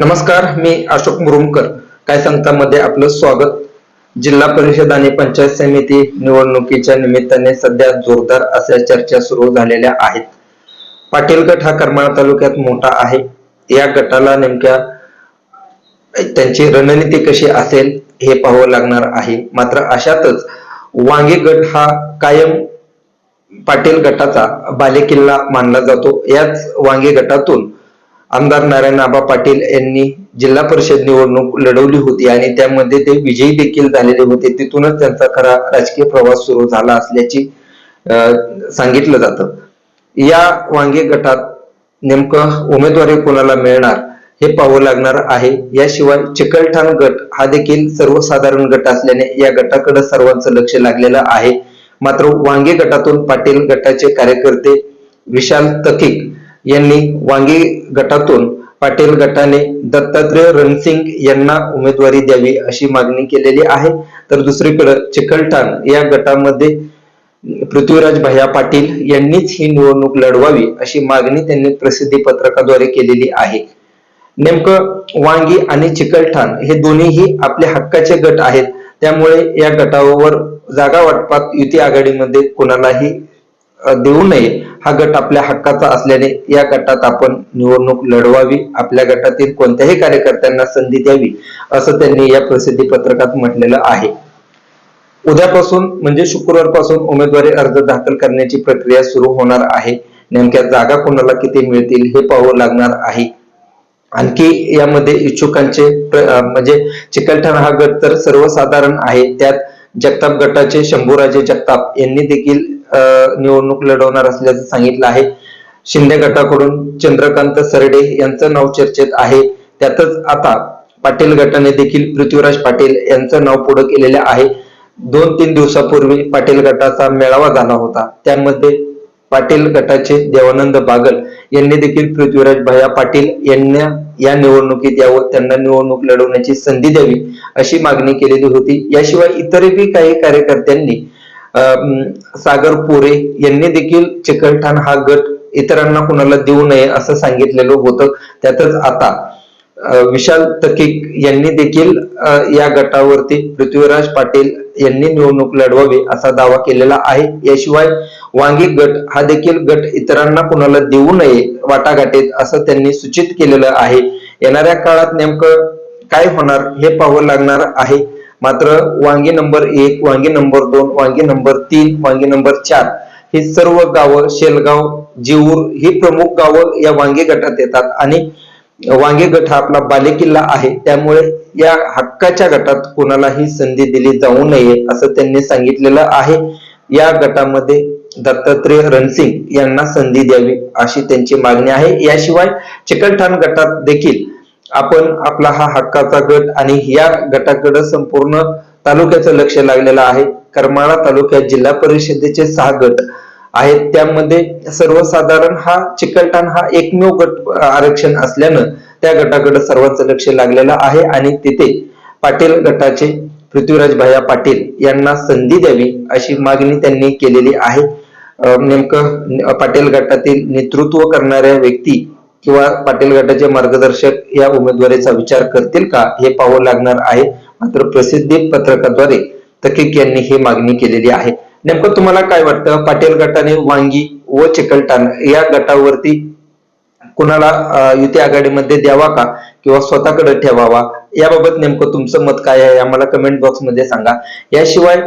नमस्कार मी अशोक मुरुमकर. काय सांगता मध्ये आपलं स्वागत? जिल्हा परिषद आणि पंचायत समिती निवडणुकीच्या निमित्ताने सध्या जोरदार अशा चर्चा सुरू झालेल्या आहेत. पाटील गट हा करमाळा तालुक्यात मोठा आहे. या गटाला नेमक्या त्यांची रणनीती कशी असेल हे पाहावं लागणार आहे. मात्र अशातच वांगे गट हा कायम पाटील गटाचा बालेकिल्ला मानला जातो. याच वांगे गटातून आमदार नारायण आबा पाटील यांनी जिल्हा परिषद निवडणूक लढवली होती आणि त्यामध्ये ते विजयी देखील झालेले होते. तिथूनच त्यांचा खरा राजकीय प्रवास सुरू झाला असल्याची अं, सांगितलं जातं. या वांगे गटात नेमकं उमेदवारी कोणाला मिळणार हे पाहावं लागणार आहे. याशिवाय चिकलठाण गट हा देखील सर्वसाधारण गट असल्याने या गटाकडे सर्वांचं लक्ष लागलेलं आहे. मात्र वांगे गटातून पाटील गटाचे कार्यकर्ते विशाल तकिक यांनी वांगी गटातून पाटील गटाने दत्तात्रय रणसिंग यांना उमेदवारी द्यावी अशी मागणी केलेली आहे. तर दुसरीकडे चिकलठाण या गटामध्ये पृथ्वीराज भैया पाटील यांनीच ही निवडणूक लढवावी अशी मागणी त्यांनी प्रसिद्धी पत्रकाद्वारे केलेली आहे. नेमकं वांगी आणि चिकलठाण हे दोन्हीही आपल्या हक्काचे गट आहेत. त्यामुळे या गटावर जागा वाटपात युती आघाडीमध्ये कोणालाही देऊ नये. हा गट आपल्या हक्काचा असल्याने या गटात आपण निवडणूक लढवावी. आपल्या गटातील कोणत्याही कार्यकर्त्यांना संधी द्यावी असं त्यांनी या प्रसिद्धी पत्रकात म्हटलेलं आहे. उद्यापासून म्हणजे शुक्रवारपासून उमेदवारी अर्ज दाखल करण्याची प्रक्रिया सुरू होणार आहे. नेमक्या जागा कोणाला किती मिळतील हे पाहावं लागणार आहे. आणखी यामध्ये इच्छुकांचे म्हणजे चिकलठाणा हा गट तर सर्वसाधारण आहे. त्यात जगताप गटाचे शंभूराजे जगताप यांनी देखील निवडणूक लढवणार असल्याचं सांगितलं आहे. शिंदे गटाकडून चंद्रकांत सरडे यांचं नाव चर्चेत आहे. त्यातच आता पाटील गटाने देखील पृथ्वीराज पाटील यांचं नाव पुढे केलेलं आहे. दोन तीन दिवसापूर्वी पाटील गटाचा मेळावा झाला होता. त्यामध्ये पाटील गटाचे देवानंद बागल यांनी देखील पृथ्वीराज भया पाटील यांना या निवडणुकीत यावं त्यांना निवडणूक लढवण्याची संधी द्यावी अशी मागणी केलेली होती. याशिवाय इतरही काही कार्यकर्त्यांनी सागर पोरे यांनी देखील चिकलठाण हा गट इतरांना कुणाला देऊ नये असं सांगितलेलं होतं. त्यातच आता विशाल तकिक यांनी देखील या गटावरती पृथ्वीराज पाटील यांनी निवडणूक लढवावी असा दावा केलेला आहे. याशिवाय वांगी गट हा देखील गट इतरांना कुणाला देऊ नये वाटाघाटीत असं त्यांनी सूचित केलेलं आहे. येणाऱ्या काळात नेमकं काय होणार हे पाहावं लागणार आहे. मात्र वांगी नंबर एक वांगी नंबर दोन वांगी नंबर तीन वांगी नंबर चार ही सर्व गावं शेलगाव जीऊर ही प्रमुख गावं या वांगी गटात येतात. आणि वांगे गट हा आपला बालेकिल्ला आहे. त्यामुळे या हक्काच्या गटात कोणालाही संधी दिली जाऊ नये असं त्यांनी सांगितलेलं आहे. या गटामध्ये दत्तात्रय रणसिंग यांना संधी द्यावी अशी त्यांची मागणी आहे. याशिवाय चिकलठाण गटात देखील आपण आपला हा हक्काचा गट आणि या गटाकडे संपूर्ण तालुक्याचं लक्ष लागलेलं आहे. करमाळा तालुक्यात जिल्हा परिषदेचे सहा गट आहेत. त्यामध्ये सर्वसाधारण हा चिकलठाण हा एकमेव गट आरक्षण असल्यानं त्या गटाकडे सर्वांचं लक्ष लागलेलं आहे आणि तिथे पाटील गटाचे पृथ्वीराज भाया पाटील यांना संधी द्यावी अशी मागणी त्यांनी केलेली आहे. नेमकं पाटील गटातील नेतृत्व करणाऱ्या व्यक्ती किंवा पाटील गटाचे मार्गदर्शक या उमेदवारीचा विचार करतील का? हे पाहावं लागणार आहे. मात्र प्रसिद्धी पत्रकाद्वारे तकिक यांनी ही मागणी केलेली आहे. नेमकं तुम्हाला काय वाटतं? पाटील गटाने वांगी व चिकलठाण या गटावरती कुणाला युती आघाडीमध्ये द्यावा का? किंवा स्वतःकडे ठेवावा? याबाबत नेमकं तुमचं मत काय आहे? आम्हाला कमेंट बॉक्समध्ये सांगा. याशिवाय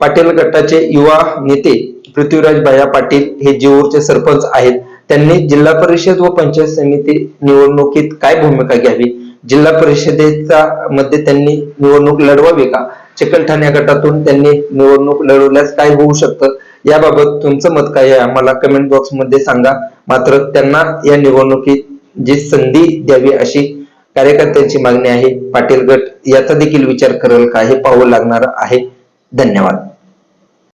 पाटील गटाचे युवा नेते पृथ्वीराज भाया पाटील हे जीवूरचे सरपंच आहेत. त्यांनी जिल्हा परिषद व पंचायत समिती निवडणुकीत काय भूमिका घ्यावी? जिल्हा परिषदेचा मध्ये त्यांनी निवडणूक लढवावी का? चिकलठाण्या गटातून त्यांनी निवडणूक लढवल्यास काय होऊ शकतं? याबाबत तुमचं मत काय आहे? आम्हाला कमेंट बॉक्समध्ये सांगा. मात्र त्यांना या निवडणुकीत जी संधी द्यावी अशी कार्यकर्त्यांची मागणी आहे. पाटील गट याचा देखील विचार करेल का? हे पाहावं लागणार आहे. धन्यवाद.